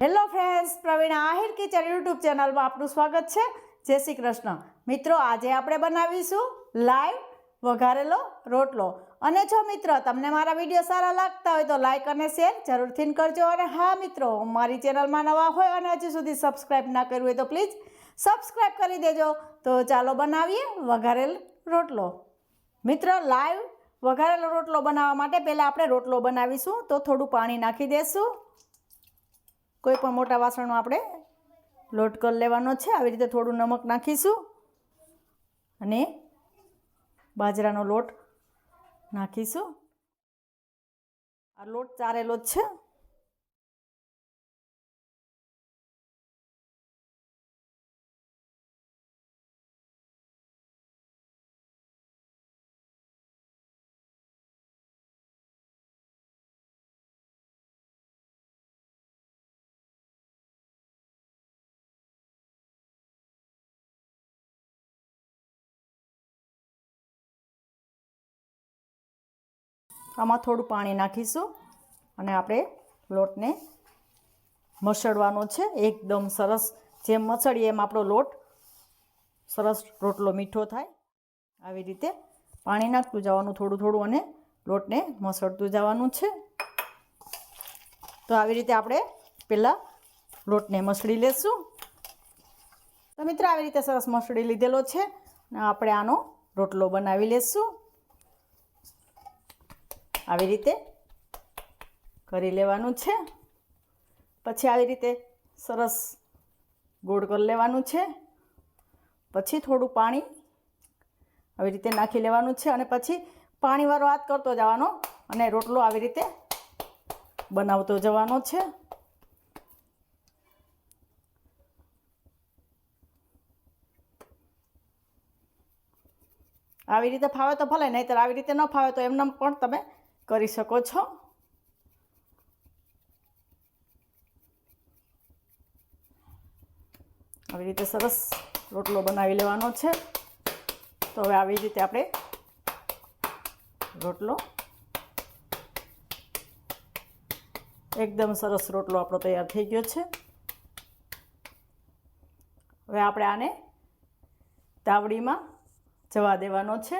Hello friends, Praveen Ahir kitchen YouTube ચેનલમાં આપનું સ્વાગત છે. જય શ્રી કૃષ્ણ. મિત્રો, આજે આપણે બનાવીશું લાઈવ વઘારેલો રોટલો. અને જો મિત્રો, તમને મારા વીડિયો સારા લાગતા હોય તો લાઈક અને શેર જરૂરથી કરજો. અને હા, મિત્રો મારી ચેનલમાં નવા હોય અને હજી સુધી સબસ્ક્રાઈબ ના કર્યું હોય તો પ્લીઝ સબસ્ક્રાઈબ કરી દેજો. તો ચાલો બનાવીએ વઘારેલ રોટલો. મિત્રો, લાઈવ વઘારેલો રોટલો બનાવવા માટે પહેલાં આપણે રોટલો બનાવીશું. તો થોડું પાણી નાખી દઈશું કોઈ પણ મોટા વાસણમાં આપણે લોટ કરી લેવાનો છે. આવી રીતે થોડું નમક નાખીશું અને બાજરાનો લોટ નાખીશું. આ લોટ ચારેલો જ છે. આમાં થોડું પાણી નાખીશું અને આપણે લોટને મસળવાનો છે. એકદમ સરસ જેમ મસળીએ એમ આપણો લોટ સરસ રોટલો મીઠો થાય. આવી રીતે પાણી નાખતું જવાનું થોડું થોડું અને લોટને મસળતું જવાનું છે. તો આવી રીતે આપણે પહેલાં લોટને મસળી લેશું. તો મિત્ર, આવી રીતે સરસ મસળી લીધેલો છે. અને આપણે આનો રોટલો બનાવી લેશું. આવી રીતે કરી લેવાનું છે. પછી આવી રીતે સરસ ગોળ કરી લેવાનું છે. પછી થોડું પાણી આવી રીતે નાખી લેવાનું છે અને પછી પાણીવાળો હાથ કરતો જવાનો અને રોટલો આવી રીતે બનાવતો જવાનો છે. આવી રીતે ફાવે તો ભલે, નહીંતર આવી રીતે ન ફાવે તો એમને પણ તમે કરી શકો છો? આવી રીતે સરસ રોટલો બનાવી લેવાનો છે. તો હવે આવી રીતે આપણે રોટલો એકદમ સરસ રોટલો આપણો તૈયાર થઈ ગયો છે. હવે આપણે આને તાવડીમાં જવા દેવાનો છે.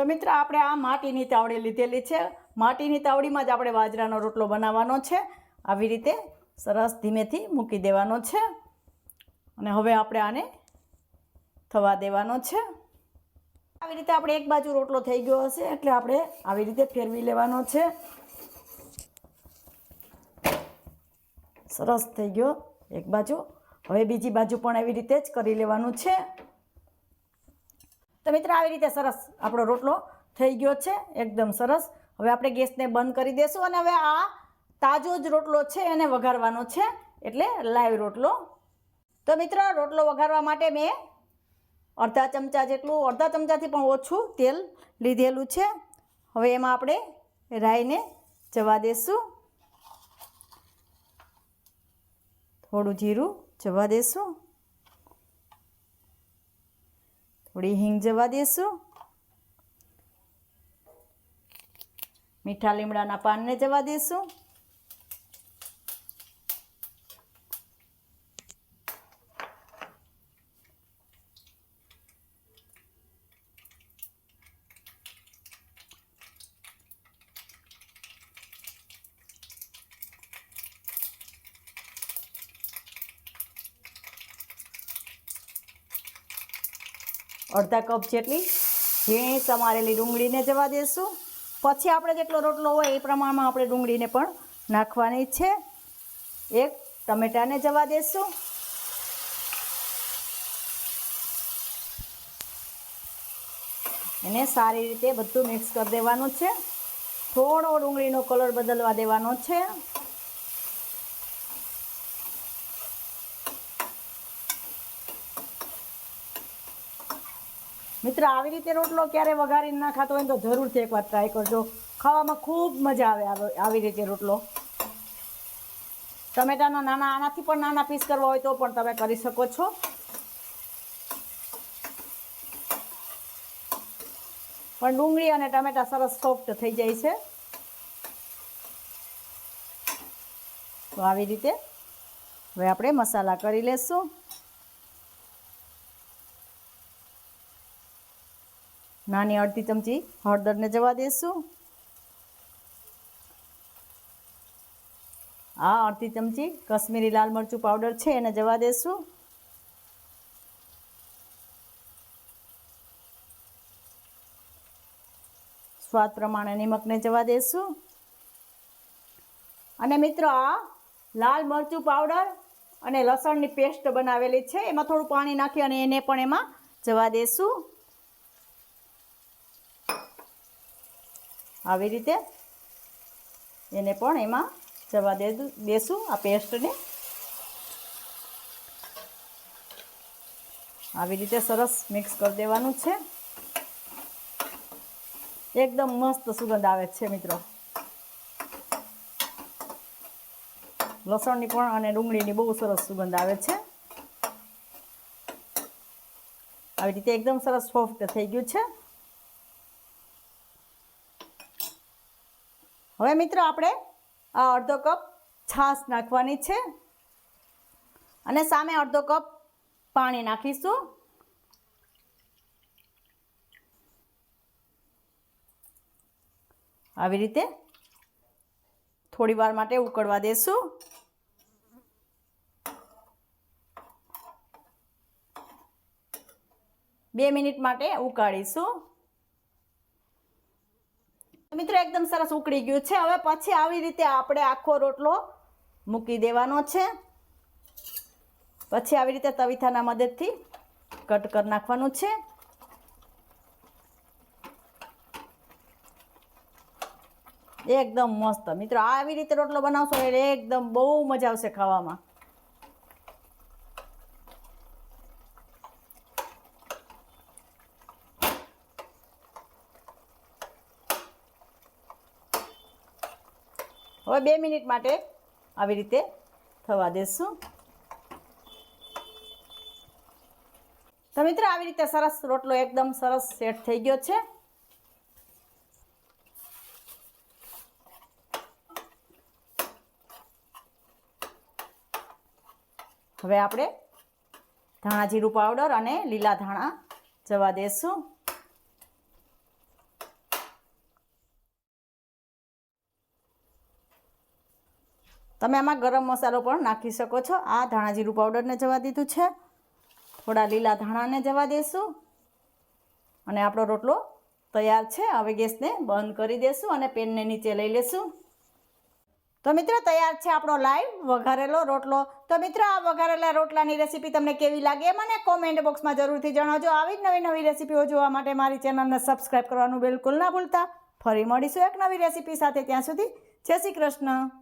તો મિત્ર, આપણે આ માટીની તાવડી લીધેલી છે. માટીની તાવડીમાં જ આપણે બાજરાનો રોટલો બનાવવાનો છે. આવી રીતે સરસ ધીમેથી મૂકી દેવાનો છે. અને હવે આપણે આને થવા દેવાનો છે. આવી રીતે આપણે એક બાજુ રોટલો થઈ ગયો હશે, એટલે આપણે આવી રીતે ફેરવી લેવાનો છે. સરસ થઈ ગયો એક બાજુ. હવે બીજી બાજુ પણ એવી રીતે જ કરી લેવાનું છે. તો મિત્ર, આવી રીતે સરસ આપણો રોટલો થઈ ગયો છે. એકદમ સરસ. હવે આપણે ગેસને બંધ કરી દઈશું અને હવે આ તાજો જ રોટલો છે, એને વઘારવાનો છે. એટલે લાઈવ રોટલો. તો મિત્ર, રોટલો વઘારવા માટે મેં અડધા ચમચા જેટલું, અડધા ચમચાથી પણ ઓછું તેલ લીધેલું છે. હવે એમાં આપણે રાઈને જવા દઈશું થોડું જીરું જવા દઈશું થોડી હિંગ જવા દેશું. મીઠા લીમડાના પાનને જવા દઈશું અડધા કપ જેટલી ઝીણી સમારેલી ડુંગળીને જવા દઈશું પછી આપણે જેટલો રોટલો હોય એ પ્રમાણમાં આપણે ડુંગળીને પણ નાખવાની છે. એક ટમેટાને જવા દઈશું એને સારી રીતે બધું મિક્સ કરી દેવાનું છે. થોડો ડુંગળીનો કલર બદલવા દેવાનો છે. મિત્ર, આવી રીતે રોટલો ક્યારે વઘારીને ના ખાતો હોય તો જરૂરથી એકવાર ટ્રાય કરજો. ખાવામાં ખૂબ મજા આવી- આવી રીતે રોટલો. ટમેટાના નાના, આનાથી પણ નાના પીસ કરવા હોય તો પણ તમે કરી શકો છો. પણ ડુંગળી અને ટમેટા સરસ સોફ્ટ થઈ જાય છે. તો આવી રીતે હવે આપણે મસાલા કરી લેશું. નાની અડધી ચમચી હળદરને જવા દેશું. આ અડધી ચમચી કશ્મીરી લાલ મરચું પાવડર છે, એને જવા દેશું. સ્વાદ પ્રમાણે નિમકને જવા દેશું. અને મિત્રો, આ લાલ મરચું પાવડર અને લસણની પેસ્ટ બનાવેલી છે, એમાં થોડું પાણી નાખી અને એને પણ એમાં જવા દેશું. આવી રીતે એને પણ એમાં જવા દે દેશું આ પેસ્ટને. આવી રીતે સરસ મિક્સ કરી દેવાનું છે. એકદમ મસ્ત સુગંધ આવે છે મિત્રો. લસણની પણ અને ડુંગળીની બહુ સરસ સુગંધ આવે છે. આવી રીતે એકદમ સરસ સોફ્ટ થઈ ગયું છે. હવે મિત્રો આપણે, આ અડધો કપ છાશ નાખવાની છે. અને સામે અડધો કપ પાણી નાખીશું. આવી રીતે થોડી વાર માટે ઉકળવા દેશું. બે મિનિટ માટે ઉકાળીશું. મિત્રો, એકદમ સરસ ઉકળી ગયું છે. હવે પછી આવી રીતે આપણે આખો રોટલો મૂકી દેવાનો છે. પછી આવી રીતે તવીથાના મદદથી કટ કરી નાખવાનું છે. એકદમ મસ્ત. મિત્રો આવી રીતે રોટલો બનાવશો એટલે એકદમ બહુ મજા આવશે ખાવામાં. હવે બે મિનિટ માટે આવી રીતે થવા દેશું. તો મિત્રો, આવી રીતે સરસ રોટલો એકદમ સરસ સેટ થઈ ગયો છે. હવે આપણે ધાણા જીરું પાવડર અને લીલા ધાણા જવા દેશું. તમે આમાં ગરમ મસાલો પણ નાખી શકો છો. આ ધાણા જીરું પાવડરને જવા દીધું છે. થોડા લીલા ધાણાને જવા દેશું. અને આપણો રોટલો તૈયાર છે. હવે ગેસને બંધ કરી દેશું અને પેનને નીચે લઈ લેશું. તો મિત્રો, તૈયાર છે આપણો લાઈવ વઘારેલો રોટલો. તો મિત્રો, આ વઘારેલા રોટલાની રેસીપી તમને કેવી લાગે મને કોમેન્ટ બોક્સમાં જરૂરથી જણાવજો. આવી જ નવી નવી રેસીપીઓ જોવા માટે મારી ચેનલને સબસ્ક્રાઈબ કરવાનું બિલકુલ ના ભૂલતા. ફરી મળીશું એક નવી રેસીપી સાથે ત્યાં સુધી. જય શ્રી કૃષ્ણ.